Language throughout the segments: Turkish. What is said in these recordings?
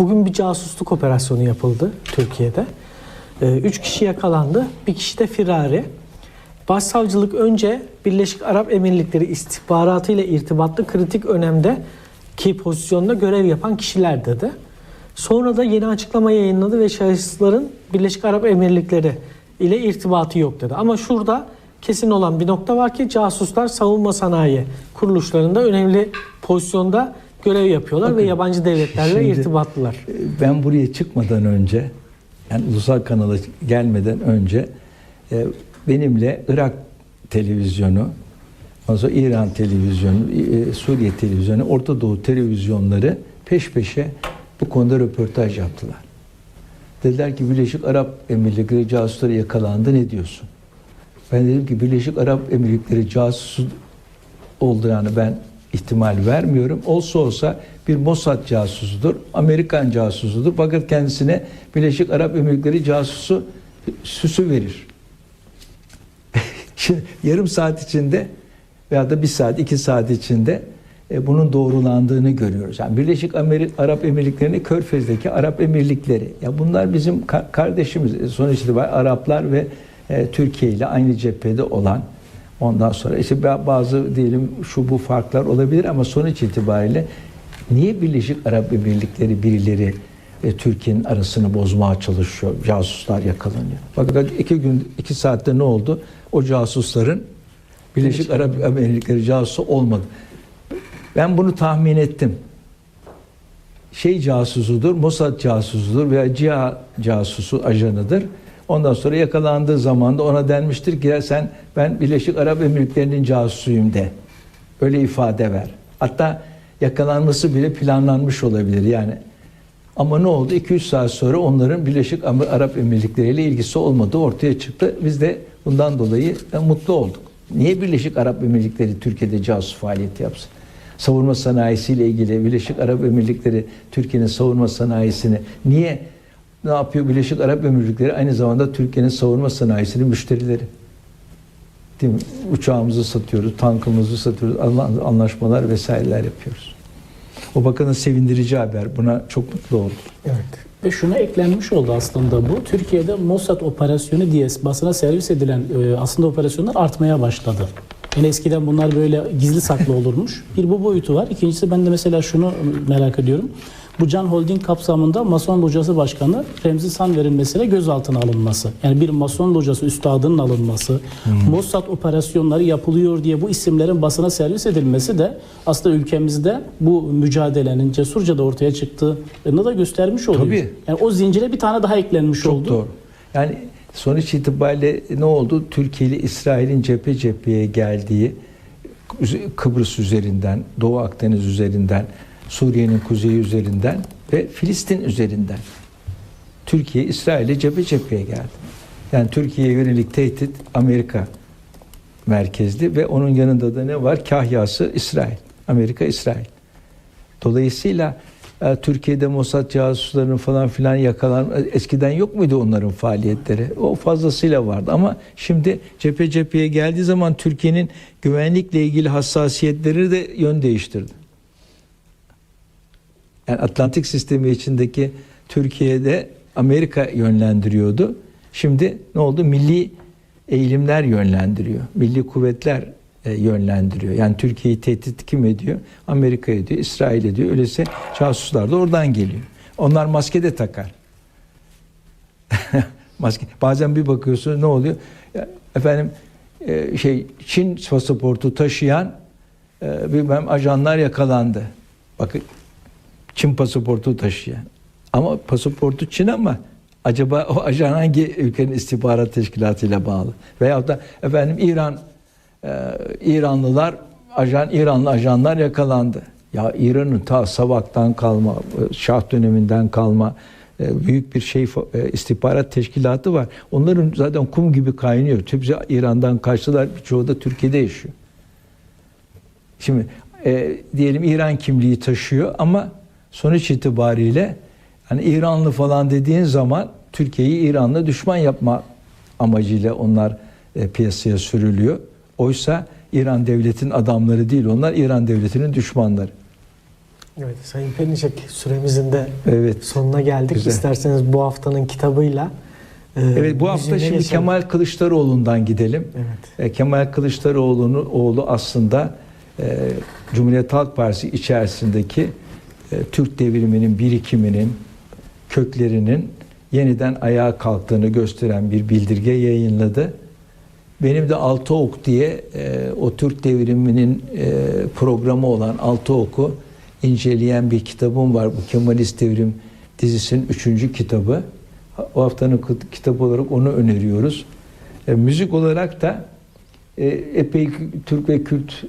Bugün bir casusluk operasyonu yapıldı Türkiye'de. Ee, Üç kişi yakalandı. Bir kişi de firari. Başsavcılık önce Birleşik Arap Emirlikleri istihbaratı ile irtibatlı kritik önemde ki pozisyonda görev yapan kişiler dedi. Sonra da yeni açıklama yayınladı ve şahısların Birleşik Arap Emirlikleri ile irtibatı yok dedi. Ama şurada kesin olan bir nokta var ki casuslar savunma sanayi kuruluşlarında önemli pozisyonda görev yapıyorlar ve Bakın, yabancı devletlerle şimdi- irtibatlılar. Ben buraya çıkmadan önce, yani ulusal kanala gelmeden önce e, benimle Irak televizyonu, sonra İran televizyonu, e, Suriye televizyonu, Orta Doğu televizyonları peş peşe bu konuda röportaj yaptılar. Dediler ki Birleşik Arap Emirlikleri casusları yakalandı ne diyorsun? Ben dedim ki Birleşik Arap Emirlikleri casusu olduğunu ben ihtimal vermiyorum. Olsa olsa bir Mossad casusudur, Amerikan casusudur. Fakat kendisine Birleşik Arap Emirlikleri casusu süsü verir. Şimdi yarım saat içinde veya da bir saat, iki saat içinde e, bunun doğrulandığını görüyoruz. Yani Birleşik Ameri- Arap Emirlikleri'ni Körfez'deki Arap Emirlikleri. Ya bunlar bizim ka- kardeşimiz. E, Sonuç itibariyle Araplar ve e, Türkiye ile aynı cephede olan ondan sonra işte ba- bazı diyelim şu bu farklar olabilir ama sonuç itibariyle niye Birleşik Arap Emirlikleri birileri e, Türkiye'nin arasını bozmaya çalışıyor. Casuslar yakalanıyor. Bakın iki gün, iki saatte ne oldu? O casusların Birleşik Arap Emirlikleri casusu olmadı. Ben bunu tahmin ettim. Şey casusudur, Mossad casusudur veya CIA casusu ajanıdır. Ondan sonra yakalandığı zaman da ona denmiştir ki "Ya sen ben Birleşik Arap Emirlikleri'nin casusuyum de. Öyle ifade ver. Hatta yakalanması bile planlanmış olabilir yani. Ama ne oldu? 2-3 saat sonra onların Birleşik Arap Emirlikleri ile ilgisi olmadığı ortaya çıktı. Biz de bundan dolayı e, mutlu olduk. Niye Birleşik Arap Emirlikleri Türkiye'de casus faaliyeti yapsın? Savunma sanayisiyle ilgili Birleşik Arap Emirlikleri Türkiye'nin savunma sanayisini niye ne yapıyor Birleşik Arap Emirlikleri aynı zamanda Türkiye'nin savunma sanayisinin müşterileri. Değil mi? Uçağımızı satıyoruz, tankımızı satıyoruz, anla- anlaşmalar vesaireler yapıyoruz. O bakana sevindirici haber. Buna çok mutlu oldum. Evet. Ve şuna eklenmiş oldu aslında bu. Türkiye'de Mossad operasyonu diye basına servis edilen e, aslında operasyonlar artmaya başladı. Yani eskiden bunlar böyle gizli saklı olurmuş. Bir bu boyutu var. İkincisi ben de mesela şunu merak ediyorum. Bu Can Holding kapsamında Mason Locası Başkanı Remzi Sanver'in mesela gözaltına alınması. Yani bir Mason Locası üstadının alınması, Mossad operasyonları yapılıyor diye bu isimlerin basına servis edilmesi de aslında ülkemizde bu mücadelenin cesurca da ortaya çıktığını da göstermiş oluyor. Tabii. Yani o zincire bir tane daha eklenmiş Çok oldu. doğru. Yani sonuç itibariyle ne oldu? Türkiye ile İsrail'in cephe cepheye geldiği Kıbrıs üzerinden, Doğu Akdeniz üzerinden, Suriye'nin kuzeyi üzerinden ve Filistin üzerinden Türkiye İsrail'e cephe cepheye geldi. Yani Türkiye'ye yönelik tehdit Amerika merkezli ve onun yanında da ne var? Kahyası İsrail. Amerika İsrail. Dolayısıyla e, Türkiye'de Mossad casuslarının falan filan yakalan eskiden yok muydu onların faaliyetleri? O fazlasıyla vardı ama şimdi cephe cepheye geldiği zaman Türkiye'nin güvenlikle ilgili hassasiyetleri de yön değiştirdi. Yani Atlantik sistemi içindeki Türkiye'de Amerika yönlendiriyordu. Şimdi ne oldu? Milli eğilimler yönlendiriyor. Milli kuvvetler e, yönlendiriyor. Yani Türkiye'yi tehdit kim ediyor? Amerika ediyor, İsrail ediyor. Öyleyse casuslar da oradan geliyor. Onlar maske de takar. maske. Bazen bir bakıyorsun ne oluyor? Efendim e, şey Çin pasaportu taşıyan e, bilmem ajanlar yakalandı. Bakın Çin pasaportu taşıyan. Ama pasaportu Çin ama acaba o ajan hangi ülkenin istihbarat teşkilatıyla bağlı? Veyahut da efendim İran e, İranlılar ajan İranlı ajanlar yakalandı. Ya İran'ın ta Savak'tan kalma, e, Şah döneminden kalma e, büyük bir şey e, istihbarat teşkilatı var. Onların zaten kum gibi kaynıyor. Hepsi İran'dan kaçtılar. Birçoğu da Türkiye'de yaşıyor. Şimdi e, diyelim İran kimliği taşıyor ama sonuç itibariyle hani İranlı falan dediğin zaman Türkiye'yi İran'la düşman yapma amacıyla onlar e, piyasaya sürülüyor. Oysa İran devletin adamları değil onlar İran devletinin düşmanları. Evet Sayın Perinçek süremizin de Evet. sonuna geldik. Güzel. İsterseniz bu haftanın kitabıyla e, Evet bu hafta şimdi geçelim. Kemal Kılıçdaroğlu'ndan gidelim. Evet. E, Kemal Kılıçdaroğlu'nun oğlu aslında e, Cumhuriyet Halk Partisi içerisindeki Türk devriminin birikiminin köklerinin yeniden ayağa kalktığını gösteren bir bildirge yayınladı. Benim de Altı Ok diye e, o Türk devriminin e, programı olan Altı Ok'u inceleyen bir kitabım var. Bu Kemalist Devrim dizisinin üçüncü kitabı. O haftanın kitabı olarak onu öneriyoruz. E, müzik olarak da e, epey Türk ve Kürt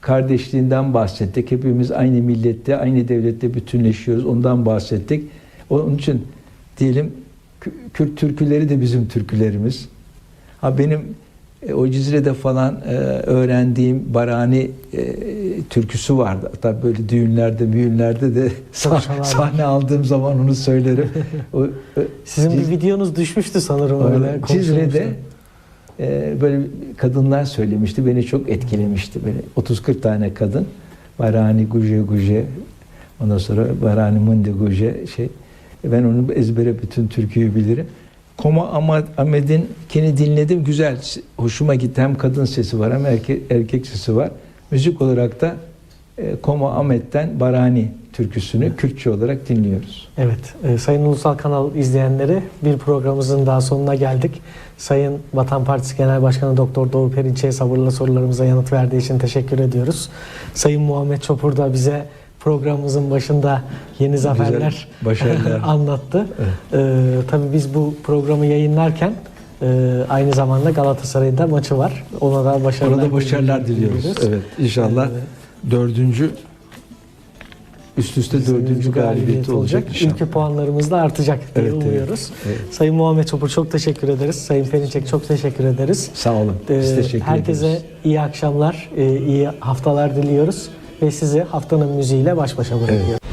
kardeşliğinden bahsettik. Hepimiz aynı millette, aynı devlette bütünleşiyoruz. Ondan bahsettik. Onun için diyelim Kü- Kürt türküleri de bizim türkülerimiz. Ha benim e, o Cizre'de falan e, öğrendiğim Barani e, türküsü vardı. Hatta böyle düğünlerde, büyünlerde de sah- sahne aldığım zaman onu söylerim. O, Sizin Ciz- bir videonuz düşmüştü sanırım öyle. Cizre'de böyle kadınlar söylemişti. Beni çok etkilemişti. Böyle 30-40 tane kadın. Barani Guje Guje ondan sonra Barani Munde Guje şey. Ben onu ezbere bütün türküyü bilirim. Koma Ahmet Ahmet'in kini dinledim. Güzel. Hoşuma gitti. Hem kadın sesi var hem erkek, erkek sesi var. Müzik olarak da e, Koma Ahmet'ten Barani türküsünü Kürtçe olarak dinliyoruz. Evet, e, Sayın Ulusal Kanal izleyenleri bir programımızın daha sonuna geldik. Sayın Vatan Partisi Genel Başkanı Doktor Doğu Perinçek'e sabırla sorularımıza yanıt verdiği için teşekkür ediyoruz. Sayın Muhammed Çopur da bize programımızın başında yeni zaferler başarılar. anlattı. E, tabii biz bu programı yayınlarken e, aynı zamanda Galatasaray'ın da maçı var. Ona da başarılar, Orada başarılar diliyoruz. Evet, inşallah dördüncü üst üste dördüncü galibiyeti olacak inşallah. Ülke puanlarımız da artacak diye Evet, evet. umuyoruz. Evet. Sayın Muhammed Çopur çok teşekkür ederiz. Sayın Perinçek çok teşekkür ederiz. Sağ olun. Biz Ee, teşekkür Herkese ederiz. iyi akşamlar, e, iyi haftalar diliyoruz ve sizi haftanın müziğiyle baş başa bırakıyoruz.